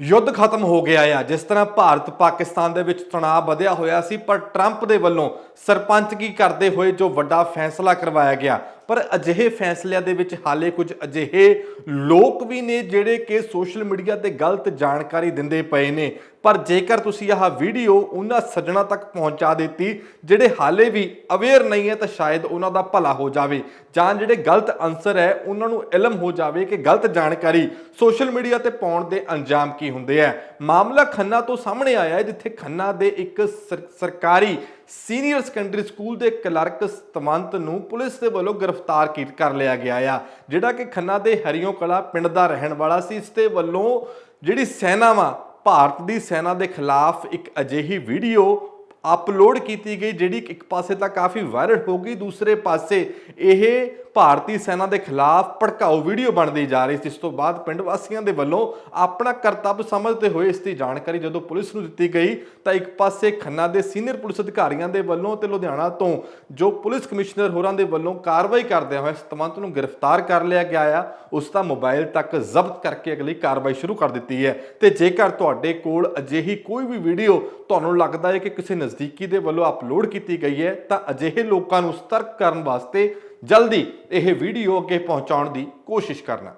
ਯੁੱਧ ਖਤਮ ਹੋ ਗਿਆ ਆ। ਜਿਸ ਤਰ੍ਹਾਂ ਭਾਰਤ ਪਾਕਿਸਤਾਨ ਦੇ ਵਿੱਚ ਤਣਾਅ ਵਧਿਆ ਹੋਇਆ ਸੀ, ਪਰ ਟਰੰਪ ਦੇ ਵੱਲੋਂ ਸਰਪੰਚ ਕੀ ਕਰਦੇ ਹੋਏ ਜੋ ਵੱਡਾ ਫੈਸਲਾ ਕਰਵਾਇਆ ਗਿਆ ਪਰ ਅਜਿਹੇ ਫੈਸਲਿਆਂ ਦੇ ਵਿੱਚ ਹਾਲੇ ਕੁਝ ਅਜਿਹੇ ਲੋਕ ਵੀ ਨੇ ਜਿਹੜੇ ਕਿ ਸੋਸ਼ਲ ਮੀਡੀਆ ਤੇ ਗਲਤ ਜਾਣਕਾਰੀ ਦਿੰਦੇ ਪਏ ਨੇ। ਪਰ ਜੇਕਰ ਤੁਸੀਂ ਆਹ ਵੀਡੀਓ ਉਹਨਾਂ ਸੱਜਣਾ ਤੱਕ ਪਹੁੰਚਾ ਦਿੱਤੀ, ਜਿਹੜੇ ਹਾਲੇ ਵੀ ਅਵੇਅਰ ਨਹੀਂ ਹੈ, ਤਾਂ ਸ਼ਾਇਦ ਉਹਨਾਂ ਦਾ ਭਲਾ ਹੋ ਜਾਵੇ। ਜਾਂ ਜਿਹੜੇ ਗਲਤ ਅਨਸਰ ਹੈ, ਉਹਨਾਂ ਨੂੰ ਇਲਮ ਹੋ ਜਾਵੇ ਕਿ ਗਲਤ ਜਾਣਕਾਰੀ ਸੋਸ਼ਲ ਮੀਡੀਆ ਤੇ ਪਾਉਣ ਦੇ ਅੰਜਾਮ ਕੀ ਹੁੰਦੇ ਆ। ਮਾਮਲਾ ਖੰਨਾ ਤੋਂ ਸਾਹਮਣੇ ਆਇਆ ਹੈ, ਜਿੱਥੇ ਖੰਨਾ ਦੇ ਇੱਕ ਸਰ- ਸਰਕਾਰੀ ਸੀਨੀਅਰ ਸੈਕੰਡਰੀ ਸਕੂਲ ਦੇ ਕਲਰਕ ਸਤਵੰਤ ਨੂੰ ਪੁਲਿਸ ਦੇ ਵੱਲੋਂ ਗ੍ਰਿਫਤਾਰ ਕੀ, ਕਰ ਲਿਆ ਗਿਆ ਆ। ਜਿਹੜਾ ਕਿ ਖੰਨਾ ਦੇ ਹਰੀਓ ਕਲਾ ਪਿੰਡ ਦਾ ਰਹਿਣ ਵਾਲਾ ਸੀ, ਇਸ ਦੇ ਵੱਲੋਂ ਜਿਹੜੀ ਸੈਨਾ ਵਾ, ਭਾਰਤ ਦੀ ਸੈਨਾ ਦੇ ਖਿਲਾਫ ਇੱਕ ਅਜਿਹੀ ਵੀਡੀਓ ਅਪਲੋਡ ਕੀਤੀ ਗਈ, ਜਿਹੜੀ ਇੱਕ ਪਾਸੇ ਤਾਂ ਕਾਫੀ ਵਾਇਰਲ ਹੋ ਗਈ, ਦੂਸਰੇ ਪਾਸੇ ਇਹ ਭਾਰਤੀ ਸੈਨਾ ਦੇ ਖਿਲਾਫ ਭੜਕਾਊ ਵੀਡੀਓ ਬਣਦੀ ਜਾ ਰਹੀ ਸੀ। ਇਸ ਤੋਂ ਬਾਅਦ ਪਿੰਡ ਵਾਸੀਆਂ ਦੇ ਵੱਲੋਂ ਆਪਣਾ ਕਰਤੱਵ ਸਮਝਦੇ ਹੋਏ ਇਸ ਦੀ ਜਾਣਕਾਰੀ ਜਦੋਂ ਪੁਲਿਸ ਨੂੰ ਦਿੱਤੀ ਗਈ, ਤਾਂ ਇੱਕ ਪਾਸੇ ਖੰਨਾ ਦੇ ਸੀਨੀਅਰ ਪੁਲਿਸ ਅਧਿਕਾਰੀਆਂ ਦੇ ਵੱਲੋਂ ਤੇ ਲੁਧਿਆਣਾ ਤੋਂ ਜੋ ਪੁਲਿਸ ਕਮਿਸ਼ਨਰ ਹੋਰਾਂ ਦੇ ਵੱਲੋਂ ਕਾਰਵਾਈ ਕਰਦਿਆਂ ਹੋਏ ਸਤਵੰਤ ਨੂੰ ਗ੍ਰਿਫਤਾਰ ਕਰ ਲਿਆ ਗਿਆ ਆ, ਉਸ ਦਾ ਮੋਬਾਈਲ ਤੱਕ ਜ਼ਬਤ ਕਰਕੇ ਅਗਲੀ ਕਾਰਵਾਈ ਸ਼ੁਰੂ ਕਰ ਦਿੱਤੀ ਹੈ। ਤੇ ਜੇਕਰ ਤੁਹਾਡੇ ਕੋਲ ਅਜਿਹੀ ਕੋਈ ਵੀ ਵੀਡੀਓ ਤੁਹਾਨੂੰ ਲੱਗਦਾ ਹੈ ਕਿ ਕਿਸੇ ਨਜ਼ਦੀਕੀ ਦੇ ਵੱਲੋਂ ਅਪਲੋਡ ਕੀਤੀ ਗਈ ਹੈ, ਤਾਂ ਅਜਿਹੇ ਲੋਕਾਂ ਨੂੰ ਸਤਰਕ ਕਰਨ ਵਾਸਤੇ ਜਲਦੀ ਇਹ ਵੀਡੀਓ ਅੱਗੇ ਪਹੁੰਚਾਉਣ ਦੀ ਕੋਸ਼ਿਸ਼ ਕਰਨਾ।